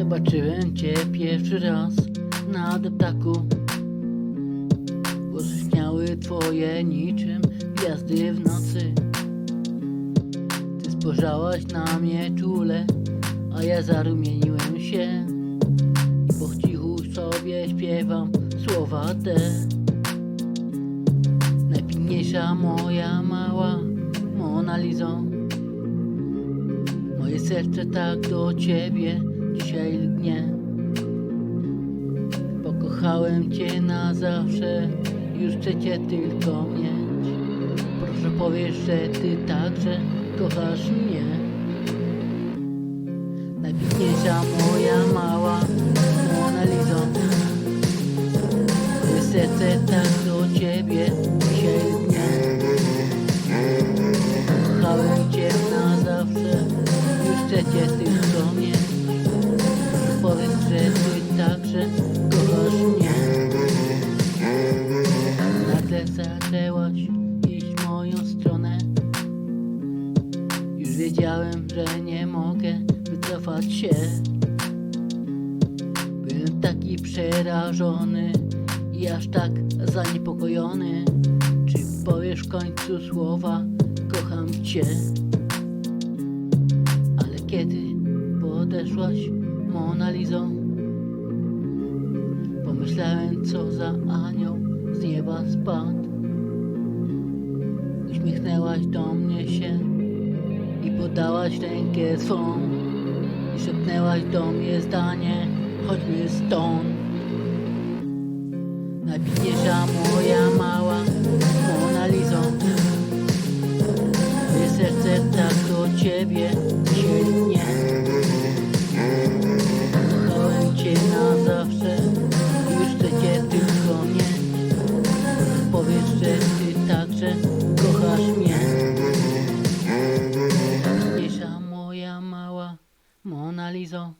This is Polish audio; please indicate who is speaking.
Speaker 1: Zobaczyłem cię pierwszy raz na deptaku Rozśmiały twoje niczym gwiazdy w nocy. Ty spojrzałaś na mnie czule, a ja zarumieniłem się. I po cichu sobie śpiewam słowa te. Najpiękniejsza moja mała Mona Lizo Moje serce tak do ciebie dzisiaj lgnie Pokochałem cię na zawsze, już chcę cię tylko mieć. Proszę powiesz, że ty także kochasz mnie. Najpiękniejsza moja mała Mona Lizo Moje serce tak do ciebie dzisiaj lgnie Kochałem cię na zawsze, już chcę cię tylko zaczęłaś iść moją stronę. Już wiedziałem, że nie mogę wycofać się. Byłem taki przerażony i aż tak zaniepokojony. Czy powiesz w końcu słowa kocham cię? Ale kiedy podeszłaś Mona Lizo Pomyślałem co za anioł z nieba spadł Do mnie się I podałaś rękę swą I szepnęłaś do mnie zdanie Chodźmy stąd. Najpiękniejsza moja mała Mona Moje serce tak do ciebie Alison.